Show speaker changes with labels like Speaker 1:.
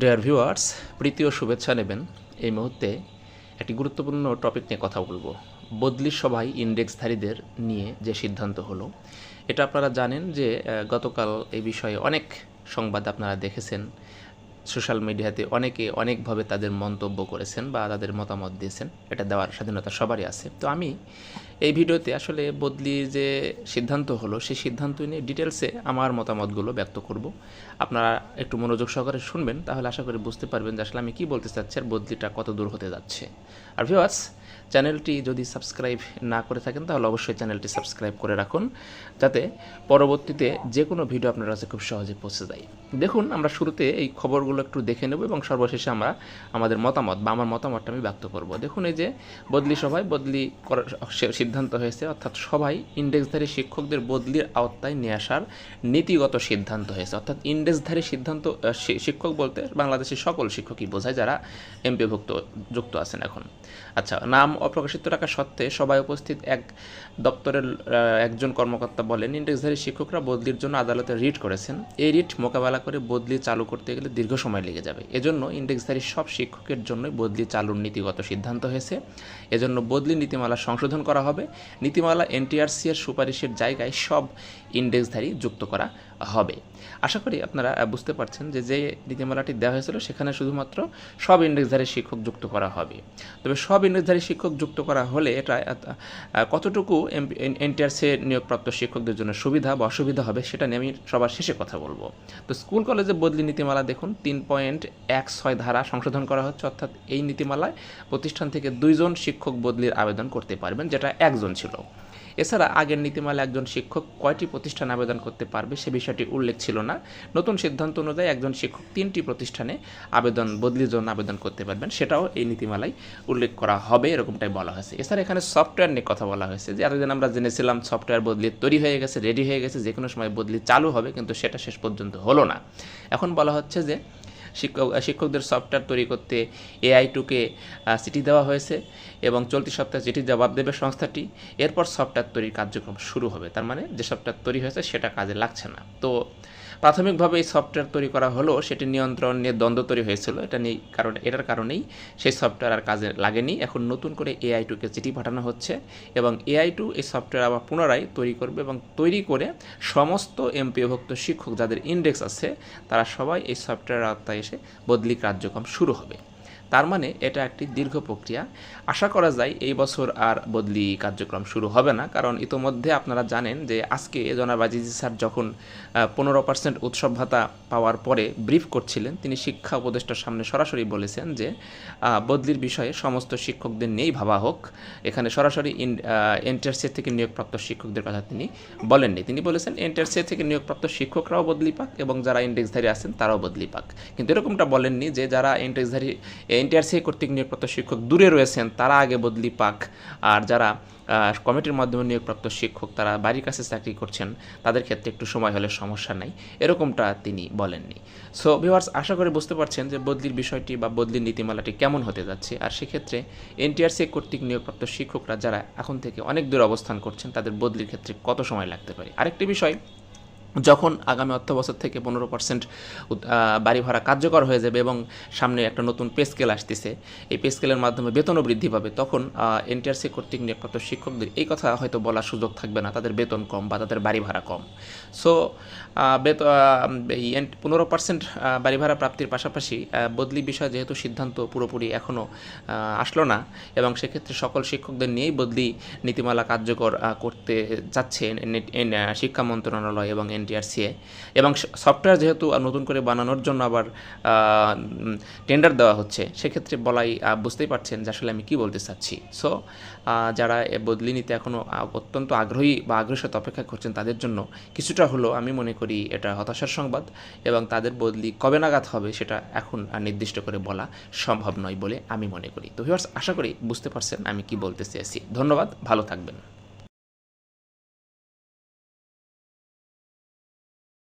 Speaker 1: Dear viewers প্রীতি ও শুভেচ্ছা নেবেন। এই মুহূর্তে একটি গুরুত্বপূর্ণ টপিক নিয়ে কথা বলব। বদলি সভায় ইন্ডেক্সধারীদের নিয়ে যে সিদ্ধান্ত হলো, এটা আপনারা জানেন যে গতকাল এই বিষয়ে অনেক সংবাদ আপনারা দেখেছেন। সোশ্যাল মিডিয়াতে অনেকে অনেকভাবে তাদের মন্তব্য করেছেন বা তাদের মতামত দিয়েছেন। এটা দেওয়ার স্বাধীনতা সবারই আছে। তো আমি এই ভিডিওতে আসলে বদলি যে সিদ্ধান্ত হলো, সেই সিদ্ধান্ত নিয়ে ডিটেলসে আমার মতামতগুলো ব্যক্ত করব। আপনারা একটু মনোযোগ সহকারে শুনবেন, তাহলে আশা করি বুঝতে পারবেন যে আসলে আমি কী বলতে চাচ্ছি আর বদলিটা কত দূর হতে যাচ্ছে। আর ভিওয়ার্স চ্যানেলটি যদি সাবস্ক্রাইব না করে থাকেন, তাহলে অবশ্যই চ্যানেলটি সাবস্ক্রাইব করে রাখুন, যাতে পরবর্তীতে যে কোনো ভিডিও আপনার কাছে খুব সহজে পৌঁছে যায়। দেখুন, আমরা শুরুতে এই খবরগুলো একটু দেখে নেব এবং সর্বশেষে আমরা আমাদের মতামত বা আমার মতামতটা আমি ব্যক্ত করব। দেখুন, এই যে বদলি সভায় বদলি করার সিদ্ধান্ত হয়েছে, অর্থাৎ সবাই ইন্ডেক্সধারী শিক্ষকদের বদলির আওতায় নিয়ে আসার নীতিগত সিদ্ধান্ত হয়েছে। অর্থাৎ ইন্ডেক্সধারী সিদ্ধান্ত শিক্ষক বলতে বাংলাদেশের সকল শিক্ষকই বোঝায় যারা এমপিভুক্ত, যুক্ত আছেন এখন। আচ্ছা নাম অপ্রকাশিত রাখা সত্ত্বে সবাই উপস্থিত এক দপ্তরের একজন কর্মকর্তা বলেন, ইন্ডেক্সধারী শিক্ষকরা বদলির জন্য আদালতে রিট করেছেন। এই রিট মোকাবেলা করে বদলি চালু করতে গেলে দীর্ঘ সময় লেগে যাবে। এজন্য ইন্ডেক্সধারী সব শিক্ষকের জন্যই বদলি চালুর নীতিগত সিদ্ধান্ত হয়েছে। এজন্য বদলি নীতিমালা সংশোধন করা হবে। নীতিমালা এনটিআরসি এর সুপারিশের জায়গায় সব ইন্ডেক্সধারী যুক্ত করা হবে। আশা করি আপনারা বুঝতে পারছেন যে যে নীতিমালাটি দেওয়া হয়েছিল, সেখানে শুধুমাত্র সব ইন্ডেক্সধারী শিক্ষক যুক্ত করা হবে। তবে সব ইন্ডেক্সধারী শিক্ষক যুক্ত করা হলে এটা কতটুকু এনটিআরসি নিয়োগপ্রাপ্ত শিক্ষকদের জন্য সুবিধা বা অসুবিধা হবে, সেটা নিয়ে আমি সবার শেষে কথা বলব। তো স্কুল, কলেজে বদলি নীতিমালা দেখুন, তিন পয়েন্ট এক ছয় ধারা সংশোধন করা হচ্ছে, অর্থাৎ এই নীতিমালায় প্রতিষ্ঠান থেকে দুইজন শিক্ষক বদলির আবেদন করতে পারবেন, যেটা একজন ছিল। এছাড়া আগের নীতিমালা একজন শিক্ষক কয়টি প্রতিষ্ঠান আবেদন করতে পারবে সে বিষয়টি উল্লেখ ছিল না। নতুন সিদ্ধান্ত অনুযায়ী একজন শিক্ষক তিনটি প্রতিষ্ঠানে আবেদন, বদলির জন্য আবেদন করতে পারবেন, সেটাও এই নীতিমালায় উল্লেখ করা হবে, এরকমটাই বলা হয়েছে। এছাড়া এখানে সফটওয়্যার নিয়ে কথা বলা হয়েছে যে, এতদিন আমরা জেনেছিলাম সফটওয়্যার বদলি তৈরি হয়ে গেছে, রেডি হয়ে গেছে যে কোনো সময় বদলি চালু হবে, কিন্তু সেটা শেষ পর্যন্ত হলো না। এখন বলা হচ্ছে যে শিক্ষক শিক্ষকদের সফটওয়্যার তৈরি করতে এআই টুকে চিঠি দেওয়া হয়েছে এবং চলতি সপ্তাহে চিঠি জবাব দেবে সংস্থাটি। এরপর সফটওয়্যার তৈরির কার্যক্রম শুরু হবে। তার মানে যে সফটওয়্যার তৈরি হয়েছে সেটা কাজে লাগছে না। তো প্রাথমিকভাবে এই সফটওয়্যার তৈরি করা হলো, সেটি নিয়ন্ত্রণ নিয়ে দ্বন্দ্ব তৈরি হয়েছিল। এটা নিয়ে কারণ এটার কারণেই সেই সফটওয়্যার আর কাজে লাগেনি। এখন নতুন করে এআই টুকে চিঠি পাঠানো হচ্ছে এবং এআই টু এই সফটওয়্যার আবার পুনরায় তৈরি করবে এবং তৈরি করে সমস্ত এমপিভুক্ত শিক্ষক যাদের ইন্ডেক্স আছে, তারা সবাই এই সফটওয়্যার আওতায় এসে বদলি কার্যক্রম শুরু হবে। তার মানে এটা একটি দীর্ঘ প্রক্রিয়া। আশা করা যায় এই বছর আর বদলি কার্যক্রম শুরু হবে না, কারণ ইতোমধ্যে আপনারা জানেন যে আজকে জনাব আজিজি স্যার যখন পনেরো পার্সেন্ট উৎসব ভাতা পাওয়ার পরে ব্রিফ করছিলেন, তিনি শিক্ষা উপদেষ্টার সামনে সরাসরি বলেছেন যে বদলির বিষয়ে সমস্ত শিক্ষকদের নিয়েই ভাবা হোক। এখানে সরাসরি এনটিআরসি থেকে নিয়োগপ্রাপ্ত শিক্ষকদের কথা তিনি বলেননি। তিনি বলেছেন এনটিআরসি থেকে নিয়োগপ্রাপ্ত শিক্ষকরাও বদলি পাক এবং যারা ইন্ডেক্সধারী আছেন তারাও বদলি পাক। কিন্তু এরকমটা বলেননি যে যারা ইন্ডেক্সধারী এনটিআরসি কর্তৃক নিয়োগপ্রাপ্ত শিক্ষক দূরে রয়েছেন, তারা আগে বদলি পাক। আর যারা কমিটির মাধ্যমে নিয়োগপ্রাপ্ত শিক্ষক, তারা বাড়ির কাছে চাকরি করছেন, তাদের ক্ষেত্রে একটু সময় হলে সমস্যা নাই, এরকমটা তিনি বলেননি। সো ভিওয়ার্স আশা করে বুঝতে পারছেন যে বদলির বিষয়টি বা বদলির নীতিমালাটি কেমন হতে যাচ্ছে। আর সেক্ষেত্রে এনটিআরসি কর্তৃক নিয়োগপ্রাপ্ত শিক্ষকরা যারা এখন থেকে অনেক দূর অবস্থান করছেন, তাদের বদলির ক্ষেত্রে কত সময় লাগতে পারে? আরেকটি বিষয় যখন আগামী অর্থ বছর থেকে পনেরো পার্সেন্ট বাড়ি ভাড়া কার্যকর হয়ে যাবে এবং সামনে একটা নতুন পে স্কেল আসতেছে এই পে স্কেলের মাধ্যমে বেতনও বৃদ্ধি পাবে তখন এনটিআরসি কর্তৃক নিয়োগপ্রাপ্ত শিক্ষকদের এই কথা হয়তো বলার সুযোগ থাকবে না তাদের বেতন কম বা তাদের বাড়ি ভাড়া কম। সো বেতন পনেরো পার্সেন্ট বাড়ি ভাড়া প্রাপ্তির পাশাপাশি বদলি বিষয়ে যেহেতু সিদ্ধান্ত পুরোপুরি এখনও আসলো না এবং সেক্ষেত্রে সকল শিক্ষকদের নিয়েই বদলি নীতিমালা কার্যকর করতে এন- আহ, শিক্ষা মন্ত্রণালয় এবং এনটিআরসিএ এবং সফটওয়্যার যেহেতু নতুন করে বানানোর জন্য আবার টেন্ডার দেওয়া হচ্ছে, সেক্ষেত্রে বলাই বুঝতেই পারছেন যে আসলে আমি কি বলতে চাচ্ছি। সো যারা বদলি নিতে এখনও অত্যন্ত আগ্রহী বা আগ্রহের সাথে অপেক্ষা করছেন তাদের জন্য কিছুটা হলেও আমি মনে করি এটা হতাশার সংবাদ এবং তাদের বদলি কবে নাগাদ হবে সেটা এখন নির্দিষ্ট করে বলা সম্ভব নয় বলে আমি মনে করি। তো ভিউয়ার্স আশা করি বুঝতে পারছেন আমি কি বলতে চেয়েছি। ধন্যবাদ, ভালো থাকবেন।